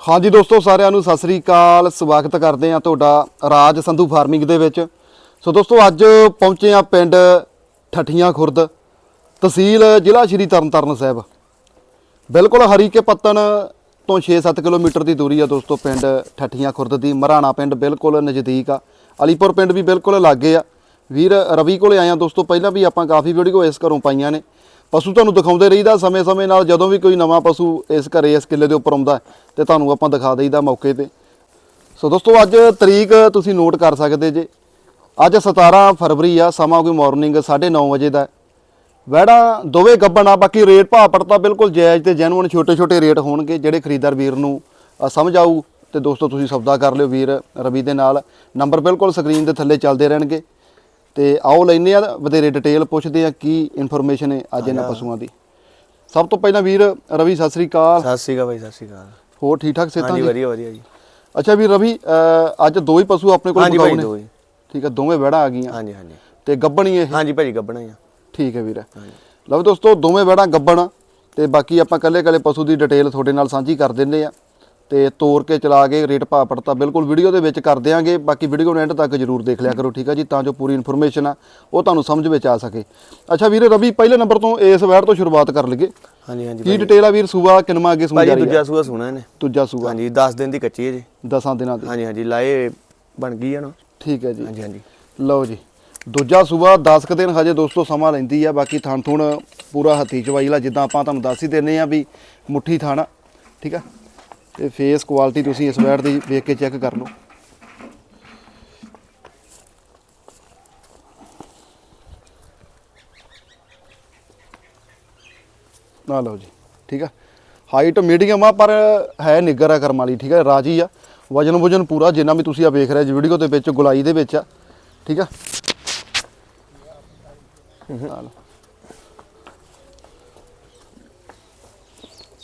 ਹਾਂਜੀ ਦੋਸਤੋ, ਸਾਰਿਆਂ ਨੂੰ ਸਤਿ ਸ੍ਰੀ ਅਕਾਲ। ਸਵਾਗਤ ਕਰਦੇ ਆ ਤੁਹਾਡਾ ਰਾਜ ਸੰਧੂ ਫਾਰਮਿੰਗ ਦੇ ਵਿੱਚ। ਸੋ ਦੋਸਤੋ, ਅੱਜ ਪਹੁੰਚੇ ਆ ਪਿੰਡ ਠੱਠੀਆਂ ਖੁਰਦ, ਤਹਿਸੀਲ ਜ਼ਿਲ੍ਹਾ ਸ਼੍ਰੀ ਤਰਨਤਾਰਨ ਸਾਹਿਬ। ਬਿਲਕੁਲ ਹਰੀਕੇ ਪੱਤਨ ਤੋਂ 6-7 ਕਿਲੋਮੀਟਰ ਦੀ ਦੂਰੀ ਆ ਦੋਸਤੋ, ਪਿੰਡ ਠੱਠੀਆਂ ਖੁਰਦ ਦੀ। ਮਰਾਣਾ ਪਿੰਡ ਬਿਲਕੁਲ ਨਜ਼ਦੀਕ ਆ। ਅਲੀਪੁਰ ਪਿੰਡ ਵੀ ਬਿਲਕੁਲ ਲਾਗੇ ਆ। ਵੀਰ, ਰਵੀ ਕੋਲੇ ਆਇਆ ਦੋਸਤੋ, ਪਹਿਲਾਂ ਵੀ ਆਪਾਂ ਕਾਫੀ ਵੀਡੀਓ ਇਸ ਘਰੋਂ ਪਾਈਆਂ ਨੇ। ਪਸ਼ੂ ਤੁਹਾਨੂੰ ਦਿਖਾਉਂਦੇ ਰਹੀਦਾ ਸਮੇਂ-ਸਮੇਂ ਨਾਲ ਜਦੋਂ ਵੀ ਕੋਈ ਨਵਾਂ ਪਸ਼ੂ ਇਸ ਘਰੇ ਇਸ ਕਿੱਲੇ ਦੇ ਉੱਪਰ ਆਉਂਦਾ ਹੈ, ਤੇ ਤੁਹਾਨੂੰ ਆਪਾਂ ਦਿਖਾ ਦੇਈਦਾ ਮੌਕੇ ਤੇ। ਸੋ ਦੋਸਤੋ ਅੱਜ ਤਰੀਕ ਤੁਸੀਂ ਨੋਟ ਕਰ ਸਕਦੇ ਜੇ। ਅੱਜ 17 ਫਰਵਰੀ ਆ ਸਮਾਂ ਕੋਈ ਮਾਰਨਿੰਗ 9:30 ਵਜੇ ਦਾ। ਹੈ। ਦੋਵੇਂ ਗੱਬਣ ਆ ਬਾਕੀ ਰੇਟ ਭਾਅ ਪੜਤਾ ਬਿਲਕੁਲ ਜਾਇਜ਼ ਤੇ ਜੈਨੂਨ ਛੋਟੇ ਛੋਟੇ ਰੇਟ ਹੋਣਗੇ ਜਿਹੜੇ ਖਰੀਦਦਾਰ ਵੀਰ ਨੂੰ ਸਮਝ ਆਊ। ਤੇ ਦੋਸਤੋ ਤੁਸੀਂ ਸੌਦਾ ਕਰ ਲਿਓ ਵੀਰ ਰਵੀ ਦੇ ਨਾਲ। ਨੰਬਰ ਬਿਲਕੁਲ ਸਕਰੀਨ ਦੇ ਥੱਲੇ ਚੱਲਦੇ ਰਹਿਣਗੇ। ਤੇ ਆਓ ਲੈਨੇ ਆ ਵਧੇਰੇ ਡਿਟੇਲ ਪੁੱਛਦੇ ਆ ਕੀ ਇਨਫੋਰਮੇਸ਼ਨ ਹੈ ਅੱਜ ਇਹਨਾਂ ਪਸ਼ੂਆਂ ਦੀ। ਸਭ ਤੋਂ ਪਹਿਲਾਂ ਵੀਰ ਰਵੀ ਸਤਿ ਸ੍ਰੀ ਅਕਾਲ। ਸਤਿ ਸ਼੍ਰੀ ਅਕਾਲ ਭਾਈ ਸਤਿ ਸ਼੍ਰੀ ਅਕਾਲ। ਹੋਰ ਠੀਕ ਠਾਕ ਹਾਂਜੀ ਜੀ? ਵਧੀਆ ਵਧੀਆ ਜੀ। ਅੱਛਾ ਵੀਰ ਰਵੀ ਅੱਜ ਦੋ ਹੀ ਪਸ਼ੂ ਆਪਣੇ ਕੋਲ ਹਾਂਜੀ ਭਾਈ ਮਕਾਉ ਦੋ ਜੀ ਠੀਕ ਹੈ ਦੋਵੇਂ ਵੜਾ ਆ ਗਈਆਂ। ਹਾਂਜੀ ਹਾਂਜੀ। ਤੇ ਗੱਬਣੀ ਇਹ? ਹਾਂਜੀ ਭਾਜੀ ਗੱਬਣਾ ਆ। ਠੀਕ ਹੈ ਵੀਰ। ਲਓ ਦੋਸਤੋ ਦੋਵੇਂ ਵੜਾ ਗੱਬਣ। ਤੇ ਬਾਕੀ ਆਪਾਂ ਕੱਲੇ ਕੱਲੇ ਪਸ਼ੂ ਦੀ ਡਿਟੇਲ ਤੁਹਾਡੇ ਨਾਲ ਸਾਂਝੀ ਕਰ ਦਿੰਦੇ ਆ ਤੇ ਤੋਰ ਕੇ ਚਲਾ ਕੇ ਰੇਟ ਭਾਅ ਪੜਤਾ। ਬਿਲਕੁਲ ਵੀਡੀਓ ਦੇ ਵਿੱਚ ਕਰ ਦਿਆਂਗੇ। ਬਾਕੀ ਵੀਡੀਓ ਨੂੰ ਐਂਡ ਤੱਕ ਜਰੂਰ ਦੇਖ ਲਿਆ ਕਰੋ ਠੀਕ ਆ ਜੀ? ਤਾਂ ਜੋ ਪੂਰੀ ਇਨਫੋਰਮੇਸ਼ਨ ਆ ਉਹ ਤੁਹਾਨੂੰ ਸਮਝ ਵਿੱਚ ਆ ਸਕੇ। ਅੱਛਾ ਵੀਰੇ ਰਵੀ ਪਹਿਲੇ ਨੰਬਰ ਤੋਂ ਇਸ ਵੈੜ ਤੋਂ ਸ਼ੁਰੂਆਤ ਕਰ ਲਈਏ। ਹਾਂਜੀ ਹਾਂਜੀ ਕੀ ਡਿਟੇਲ ਆ ਵੀਰ? ਸੂਆ ਕਿਨਮਾ ਅੱਗੇ ਸੂਆ ਜਾ ਰਹੀ ਦੂਜਾ ਆ ਸੂਆ ਸੁਣਾ ਇਹਨੇ। ਦੂਜਾ ਸੂਆ। ਹਾਂਜੀ 10 ਦਿਨ ਦੀ ਕੱਚੀ ਹੈ ਜੀ। 10 ਦਿਨਾਂ ਦੀ। ਹਾਂਜੀ ਹਾਂਜੀ ਲਾਏ ਬਣ ਗਈ ਹੈ ਨਾ। ਠੀਕ ਹੈ ਜੀ। ਹਾਂਜੀ ਹਾਂਜੀ। ਲਓ ਜੀ ਦੂਜਾ ਸੂਆ 10 ਕੁ ਦਿਨ ਹਜੇ ਦੋਸਤੋ ਸਮਾਂ ਲੈਂਦੀ ਆ। ਬਾਕੀ ਥਣ ਥੁਣ ਪੂਰਾ ਹੱਥੀ ਚਵਾਈ ਲਾ ਜਿੱਦਾਂ ਆਪਾਂ ਤੁਹਾਨੂੰ ਦੱਸ ਹੀ ਦਿੰਨੇ ਆ ਵੀ ਮੁੱਠੀ ਥਾਣਾ ਠੀਕ ਆ? ਤੇ ਫੇਸ ਕੁਆਲਿਟੀ ਤੁਸੀਂ ਇਸ ਬੈਟ ਦੀ ਵੇਖ ਕੇ ਚੈੱਕ ਕਰ ਲਓ। ਨਾ ਲਓ ਜੀ, ਠੀਕ ਆ। ਹਾਈਟ ਮੀਡੀਅਮ ਆ, ਪਰ ਹੈ ਨਿੱਗਰ ਆ ਕਰਮ ਵਾਲੀ, ਠੀਕ ਆ, ਰਾਜੀ ਆ। ਵਜਨ ਵਜਨ ਪੂਰਾ ਜਿੰਨਾ ਵੀ ਤੁਸੀਂ ਆ ਵੇਖ ਰਹੇ ਜੀ ਵੀਡੀਓ ਦੇ ਵਿੱਚ, ਗੁਲਾਈ ਦੇ ਵਿੱਚ ਆ, ਠੀਕ ਆ। ਆ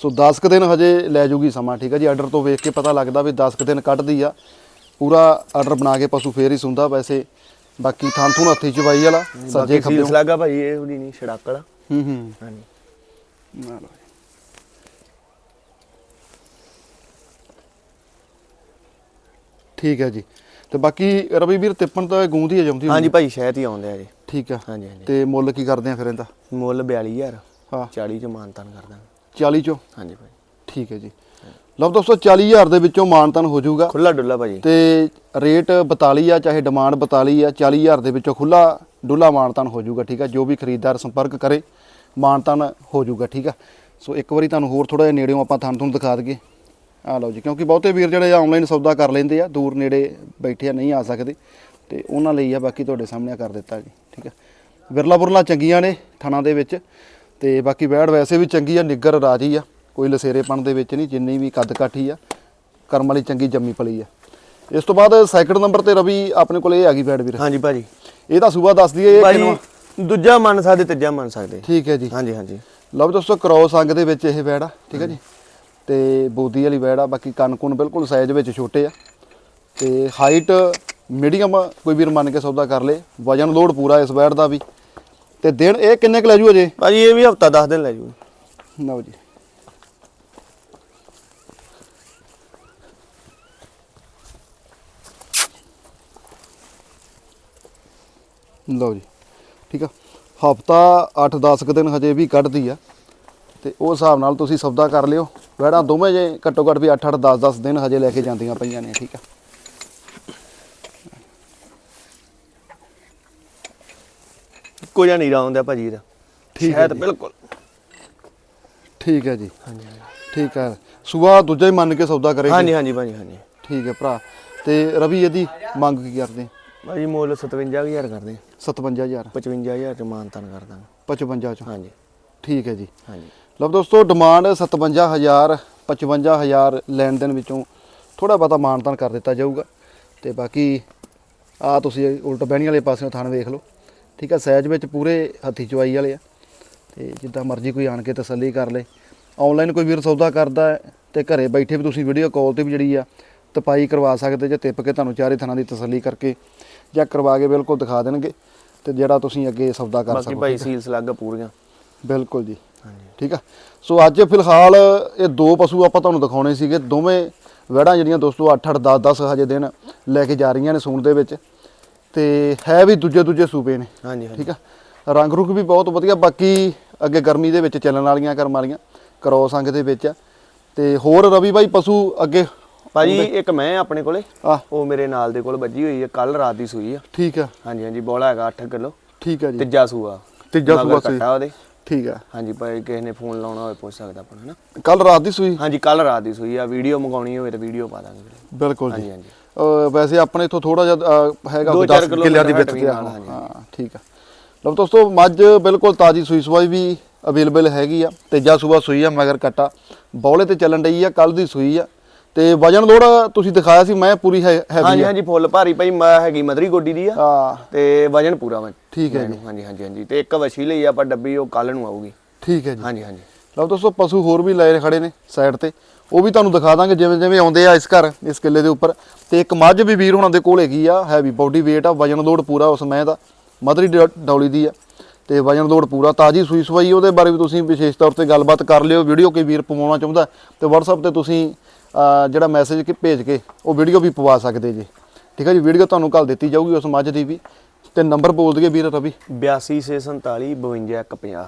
ਸੋ 10 ਕੁ ਦਿਨ ਹਜੇ ਲੈ ਜੂਗੀ ਸਮਾਂ ਠੀਕ ਆ ਜੀ? ਆਰਡਰ ਤੋਂ ਵੇਖ ਕੇ ਪਤਾ ਲੱਗਦਾ ਵੀ 10 ਕੁ ਦਿਨ ਕੱਢਦੀ ਆ। ਪੂਰਾ ਆਰਡਰ ਬਣਾ ਕੇ ਪਸ਼ੂ ਫੇਰ ਹੀ ਸੁੰਦਾ ਵੈਸੇ। ਬਾਕੀ ਥਾਂ ਥੂਣ ਹੱਥੀ ਚਵਾਈ ਵਾਲਾ ਸੱਜੇ ਖੱਬੇ ਖੀਸ ਲੱਗਾ ਭਾਜੀ ਇਹ ਉਹਦੀ ਨਹੀਂ ਛੜਾਕੜ ਹੂੰ ਹੂੰ। ਹਾਂਜੀ। ਨਾ ਲਓ ਜੀ। ਠੀਕ ਹੈ ਜੀ। ਤੇ ਬਾਕੀ ਰਵੀ ਵੀਰ ਤਿੱਪਣ ਤਾਂ ਗੂੰਦ ਹੀ ਆ ਜਾਂਦੀ ਹਾਂਜੀ ਭਾਜੀ ਸ਼ਹਿਦ ਹੀ ਆਉਂਦੇ ਆ ਜੀ। ਠੀਕ ਆ। ਹਾਂਜੀ ਹਾਂਜੀ। ਤੇ ਮੁੱਲ ਕੀ ਕਰਦੇ ਆ ਫਿਰ ਇਹਦਾ? ਮੁੱਲ 42000 ਹਾਂ। 40 ਚ ਮਾਨਤਾਨ ਕਰ ਦਾਂਗੇ। 40 ਚੋਂ? ਹਾਂਜੀ ਭਾਜੀ ਠੀਕ ਹੈ ਜੀ। ਲਓ ਦੋਸਤੋ 40000 ਦੇ ਵਿੱਚੋਂ ਮਾਨਤਨ ਹੋ ਜਾਊਗਾ। ਖੁੱਲਾ ਡੁੱਲਾ ਭਾਜੀ ਤੇ ਰੇਟ 42 ਆ ਚਾਹੇ ਡਿਮਾਂਡ 42 ਆ 40000 ਦੇ ਵਿੱਚੋਂ ਖੁੱਲਾ ਡੁੱਲਾ ਮਾਨਤਨ ਹੋ ਜਾਊਗਾ ਠੀਕ ਆ? ਜੋ ਵੀ ਖਰੀਦਦਾਰ ਸੰਪਰਕ ਕਰੇ ਮਾਨਤਨ ਹੋ ਜਾਊਗਾ ਠੀਕ ਆ? ਸੋ ਇੱਕ ਵਾਰੀ ਤੁਹਾਨੂੰ ਹੋਰ ਥੋੜਾ ਜਿਹਾ ਨੇੜਿਓਂ ਆਪਾਂ ਤੁਹਾਨੂੰ ਤੁਹਾਨੂੰ ਦਿਖਾ ਦਈਏ। ਆ ਲਓ ਜੀ ਕਿਉਂਕਿ ਬਹੁਤੇ ਵੀਰ ਜਿਹੜੇ ਆਨਲਾਈਨ ਸੌਦਾ ਕਰ ਲੈਂਦੇ ਆ ਦੂਰ ਨੇੜੇ ਬੈਠੇ ਆ ਨਹੀਂ ਆ ਸਕਦੇ। ਤੇ ਉਹਨਾਂ ਲਈ ਆ ਬਾਕੀ ਤੁਹਾਡੇ ਸਾਹਮਣੇ ਕਰ ਦਿੱਤਾ ਜੀ ਠੀਕ ਆ? ਵਿਰਲਾ ਬੁਰਲਾ ਚੰਗੀਆਂ ਨੇ ਥਣਾ ਦੇ ਵਿੱਚ। ਤੇ ਬਾਕੀ ਵੈੜ ਵੈਸੇ ਵੀ ਚੰਗੀ ਆ ਨਿੱਗਰ ਰਾਜੀ ਆ। ਕੋਈ ਲਸੇਰੇਪਣ ਦੇ ਵਿੱਚ ਨਹੀਂ ਜਿੰਨੀ ਵੀ ਕੱਦ ਕਾਠੀ ਆ ਕਰਮ ਵਾਲੀ ਚੰਗੀ ਜੰਮੀ ਪਲੀ ਆ। ਇਸ ਤੋਂ ਬਾਅਦ ਸੈਕਿੰਡ ਨੰਬਰ ਤੇ ਰਵੀ ਆਪਣੇ ਕੋਲ ਇਹ ਆ ਗਈ ਵੈੜ ਵੀਰ। ਹਾਂਜੀ ਭਾਜੀ। ਇਹ ਤਾਂ ਸੂਬਾ ਦੱਸ ਦਈਏ ਇਹ ਕਿੰਨਵਾਂ? ਭਾਜੀ ਦੂਜਾ ਮੰਨ ਸਕਦੇ ਤੀਜਾ ਮੰਨ ਸਕਦੇ। ਠੀਕ ਹੈ ਜੀ। ਹਾਂਜੀ ਹਾਂਜੀ। ਲਓ ਦੋਸਤੋ ਕ੍ਰੋਸ ਅੰਗ ਦੇ ਵਿੱਚ ਇਹ ਵੈੜ ਆ ਠੀਕ ਹੈ ਜੀ। ਤੇ ਬੋਦੀ ਵਾਲੀ ਵੈੜ ਆ ਬਾਕੀ ਕੰਨ ਕੁਨ ਬਿਲਕੁਲ ਸਾਈਜ਼ ਵਿੱਚ ਛੋਟੇ ਆ। ਤੇ ਹਾਈਟ ਮੀਡੀਅਮ ਕੋਈ ਵੀਰ ਮੰਨ ਕੇ ਸੌਦਾ ਕਰ ਲੇ। ਵਜਨ ਲੋਡ ਪੂਰਾ ਇਸ ਵੈੜ ਦਾ ਵੀ। ਤੇ ਦਿਨ ਇਹ ਕਿੰਨੇ ਕੁ ਲੈ ਜੂ ਅਜੇ? ਭਾਜੀ ਇਹ ਵੀ ਹਫਤਾ 10 ਦਿਨ ਲੈ ਜੂ। ਲਓ ਜੀ। ਲਓ ਜੀ। ਠੀਕ ਆ। ਹਫਤਾ 8-10 ਕੁ ਦਿਨ ਹਜੇ ਵੀ ਕੱਢਦੀ ਆ। ਤੇ ਉਹ ਹਿਸਾਬ ਨਾਲ ਤੁਸੀਂ ਸੌਦਾ ਕਰ ਲਿਓ। ਵੈੜਾਂ ਦੋਵੇਂ ਜੇ ਘੱਟੋ ਘੱਟ ਵੀ 8-8 10-10 ਦਿਨ ਹਜੇ ਲੈ ਕੇ ਜਾਂਦੀਆਂ ਪਈਆਂ ਨੇ ਠੀਕ ਆ। ਇੱਕੋ ਜਿਹਾ ਨੀਰਾ ਆਉਂਦਾ ਭਾਜੀ ਇਹਦਾ। ਠੀਕ ਹੈ ਸ਼ਹਿਦ ਜੀ। ਬਿਲਕੁਲ। ਠੀਕ ਹੈ ਜੀ। ਹਾਂਜੀ ਠੀਕ ਹੈ। ਸੂਆ ਦੂਜਾ ਹੀ ਮੰਨ ਕੇ ਸੌਦਾ ਕਰੇਗੀ। ਹਾਂਜੀ ਹਾਂਜੀ ਭਾਜੀ ਹਾਂਜੀ। ਠੀਕ ਹੈ ਭਰਾ। ਤੇ ਰਵੀ ਇਹਦੀ ਮੰਗ ਕੀ ਕਰਦੇ? ਭਾਜੀ ਮੁੱਲ 57000 ਕਰਦੇ 57000 55000 ਚ ਮਾਨਤਾਨ ਕਰ ਦਾਂਗੇ 55 ਚ। ਹਾਂਜੀ। ਠੀਕ ਹੈ ਜੀ। ਹਾਂਜੀ। ਲਓ ਦੋਸਤੋ ਡਿਮਾਂਡ 57000 55000 ਲੈਣ ਦੇਣ ਵਿੱਚੋਂ ਥੋੜਾ ਬਹੁਤਾ ਮਾਨਤਾਨ ਕਰ ਦਿੱਤਾ ਜਾਊਗਾ। ਤੇ ਬਾਕੀ ਆ ਤੁਸੀਂ ਉਲਟ ਬਹਿਣੀ ਵਾਲੇ ਪਾਸਿਓਂ ਥਣ ਵੇਖ ਲਓ। ਠੀਕ ਆ ਸਾਈਜ਼ ਵਿੱਚ ਪੂਰੇ ਹੱਥੀ ਚਵਾਈ ਵਾਲੇ ਆ। ਤੇ ਜਿੱਦਾਂ ਮਰਜ਼ੀ ਕੋਈ ਆਣ ਕੇ ਤਸੱਲੀ ਕਰ ਲੇ। ਆਨਲਾਈਨ ਕੋਈ ਵੀਰ ਸੌਦਾ ਕਰਦਾ ਹੈ ਤੇ ਘਰੇ ਬੈਠੇ ਵੀ ਤੁਸੀਂ ਵੀਡੀਓ ਕਾਲ ਤੇ ਵੀ ਜਿਹੜੀ ਆ ਤਪਾਈ ਕਰਵਾ ਸਕਦੇ ਜੇ ਤਿੱਪ ਕੇ ਤੁਹਾਨੂੰ ਚਾਰੇ ਥਣਾਂ ਦੀ ਤਸੱਲੀ ਕਰਕੇ ਜਾਂ ਕਰਵਾ ਕੇ ਬਿਲਕੁਲ ਦਿਖਾ ਦੇਣਗੇ ਤੇ ਜਿਹੜਾ ਤੁਸੀਂ ਅੱਗੇ ਸੌਦਾ ਕਰ ਬਾਕੀ ਸਕੋ ਭਾਈ ਸੀਲਸ ਲੱਗ ਪੂਰੀਆਂ। ਬਿਲਕੁਲ ਜੀ ਹਾਂਜੀ। ਠੀਕ ਆ। ਸੋ ਅੱਜ ਫਿਲਹਾਲ ਇਹ ਦੋ ਪਸ਼ੂ ਆਪਾਂ ਤੁਹਾਨੂੰ ਦਿਖਾਉਣੇ ਸੀਗੇ। ਦੋਵੇਂ ਵੜਾਂ ਜਿਹੜੀਆਂ ਦੋਸਤੋ 8 8 10 10 ਹਜੇ ਦਿਨ ਲੈ ਕੇ ਜਾ ਰਹੀਆਂ ਨੇ ਸੂਣ ਦੇ ਵਿੱਚ। ਤੇ ਹੈ ਵੀ ਦੂਜੇ ਦੂਜੇ ਸੂਬੇ ਨੇ। ਹਾਂਜੀ ਹਾਂਜੀ। ਠੀਕ ਆ? ਰੰਗ ਰੁੰਗ ਵੀ ਬਹੁਤ ਵਧੀਆ ਬਾਕੀ ਅੱਗੇ ਗਰਮੀ ਦੇ ਵਿੱਚ ਚੱਲਣ ਵਾਲੀਆਂ ਕਰਮ ਵਾਲੀਆਂ ਕਰੋਸ ਅੰਗ ਦੇ ਵਿੱਚ ਆ। ਤੇ ਹੋਰ ਰਵੀ ਬਾਈ ਪਸ਼ੂ ਅੱਗੇ ਭਾਜੀ ਇੱਕ ਮੈਂ ਆਪਣੇ ਕੋਲੇ ਆ। ਉਹ ਮੇਰੇ ਨਾਲ ਦੇ ਕੋਲ ਵੱਜੀ ਹੋਈ ਹੈ ਕੱਲ ਰਾਤ ਦੀ ਸੂਈ ਆ। ਠੀਕ ਆ। ਹਾਂਜੀ ਹਾਂਜੀ ਬੋਲਾ ਹੈਗਾ 8 ਕਿਲੋ। ਠੀਕ ਆ ਜੀ। ਤੀਜਾ ਸੂਆ। ਤੀਜਾ ਸੂਆ ਸੂਈ। ਕੱਟਾ ਉਹਦੇ। ਠੀਕ ਆ। ਹਾਂਜੀ ਭਾਈ ਕਿਸੇ ਨੇ ਫੋਨ ਲਾਉਣਾ ਹੋਵੇ ਪੁੱਛ ਸਕਦਾ ਆਪਣਾ ਹਨਾ? ਕੱਲ ਰਾਤ ਦੀ ਸੂਈ? ਹਾਂਜੀ ਕੱਲ ਰਾਤ ਦੀ ਸੂਈ ਆ ਵੀਡੀਓ ਮੰਗਾਉਣੀ ਹੋਵੇ ਤਾਂ ਵੀਡੀਓ ਪਾ ਦਾਂਗੇ। ਬਿਲਕੁਲ ਜੀ। ਹਾਂਜੀ ਹਾਂਜੀ। ਵੈਸੇ ਆਪਣੇ ਇਥੋਂ ਥੋੜਾ ਜਿਹਾ ਹੈਗਾ ਦੋ 10 ਚਾਰ ਕਿਲੋਮੀਟਰ ਕਿੱਲਿਆਂ ਦੀ ਵਿੱਚ ਤੇ। ਹਾਂ ਠੀਕ ਆ। ਲਓ ਦੋਸਤੋ ਮੱਝ ਬਿਲਕੁਲ ਤਾਜੀ ਸੂਈ ਸਵਾਈ ਵੀ ਅਵੇਲੇਬਲ ਹੈਗੀ ਆ ਤੇਜਾ ਸੂਆ ਸੂਈ ਆ ਮਗਰ ਕੱਟਾ। ਬੌਲੇ ਤੇ ਚੱਲਣ ਡਈ ਆ ਕੱਲ ਦੀ ਸੂਈ ਆ। ਤੇ ਵਜਨ ਲੋੜ ਤੁਸੀਂ ਦਿਖਾਇਆ ਸੀ ਮੈਂ ਪੂਰੀ ਹੈ ਹਾਂਜੀ ਹੈਵੀ ਹਾਂਜੀ ਫੁੱਲ ਭਾਰੀ ਭਾਈ ਮੈਂ ਹੈਗੀ ਮਦਰੀ ਗੋਡੀ ਦੀ ਆ। ਹਾਂ। ਤੇ ਵਜਨ ਪੂਰਾ ਵਾ ਠੀਕ ਹੈ ਜੀ। ਹਾਂਜੀ ਹਾਂਜੀ ਹਾਂਜੀ। ਤੇ ਇੱਕ ਵਛੀ ਲਈ ਆਪਾਂ ਡੱਬੀ ਉਹ ਕੱਲ ਨੂੰ ਆਊਗੀ। ਠੀਕ ਹੈ ਜੀ। ਹਾਂਜੀ ਹਾਂਜੀ। ਲਓ ਦੋਸਤੋ ਪਸ਼ੂ ਹੋਰ ਵੀ ਲਏ ਖੜੇ ਨੇ ਸਾਈਡ ਤੇ। ਉਹ ਵੀ ਤੁਹਾਨੂੰ ਦਿਖਾ ਦਾਂਗੇ ਜਿਵੇਂ ਜਿਵੇਂ ਆਉਂਦੇ ਆ ਇਸ ਘਰ ਇਸ ਕਿੱਲੇ ਦੇ ਉੱਪਰ। ਤੇ ਇੱਕ ਮੱਝ ਵੀ ਵੀਰ ਹੁਣਾਂ ਦੇ ਕੋਲ ਹੈਗੀ ਆ ਹੈਵੀ ਬਾਡੀ weight ਆ ਵਜਨ ਲੋਡ ਪੂਰਾ ਉਸ ਮੈਂ ਦਾ ਮਦਰੀ ਡੌਲੀ ਦੀ ਆ। ਤੇ ਵਜਨ ਲੋਡ ਪੂਰਾ ਤਾਜੀ ਸੂਈ ਸਵਾਈ ਉਹਦੇ ਬਾਰੇ ਵੀ ਤੁਸੀਂ ਵਿਸ਼ੇਸ਼ ਤੌਰ ਤੇ ਗੱਲਬਾਤ ਕਰ ਲਿਓ ਵੀਡੀਓ ਕੋਈ ਵੀਰ ਪਵਾਉਣਾ ਚਾਹੁੰਦਾ ਤੇ WhatsApp ਤੇ ਤੁਸੀਂ ਜਿਹੜਾ ਮੈਸੇਜ ਕਿ ਭੇਜ ਕੇ ਉਹ ਵੀਡੀਓ ਵੀ ਪਵਾ ਸਕਦੇ ਜੀ। ਠੀਕ ਹੈ ਜੀ ਵੀਡੀਓ ਤੁਹਾਨੂੰ ਕੱਲ ਦਿੱਤੀ ਜਾਊਗੀ ਉਸ ਮੱਝ ਦੀ ਵੀ। ਤੇ ਨੰਬਰ ਬੋਲ ਦਈਏ ਵੀਰ ਰਵੀ। 8247 5250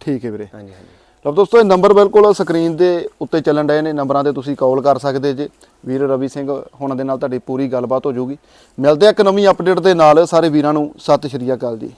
ਠੀਕ ਹੈ ਵੀਰੇ। ਹਾਂਜੀ ਹਾਂਜੀ। ਲਓ ਦੋਸਤੋ, ਇਹ ਨੰਬਰ ਬਿਲਕੁਲ ਸਕਰੀਨ ਦੇ ਉੱਤੇ ਚੱਲਣ ਡਏ ਨੇ। ਨੰਬਰਾਂ ਤੇ ਤੁਸੀਂ ਕਾਲ ਕਰ ਸਕਦੇ ਜੇ। ਵੀਰ ਰਵੀ ਸਿੰਘ ਹੁਣਾਂ ਦੇ ਨਾਲ ਤੁਹਾਡੀ ਪੂਰੀ ਗੱਲਬਾਤ ਹੋ ਜਾਊਗੀ। ਮਿਲਦੇ ਆ ਇੱਕ ਨਵੀਂ ਅਪਡੇਟ ਦੇ ਨਾਲ। ਸਾਰੇ ਵੀਰਾਂ ਨੂੰ ਸਤਿ ਸ਼੍ਰੀ ਅਕਾਲ ਜੀ।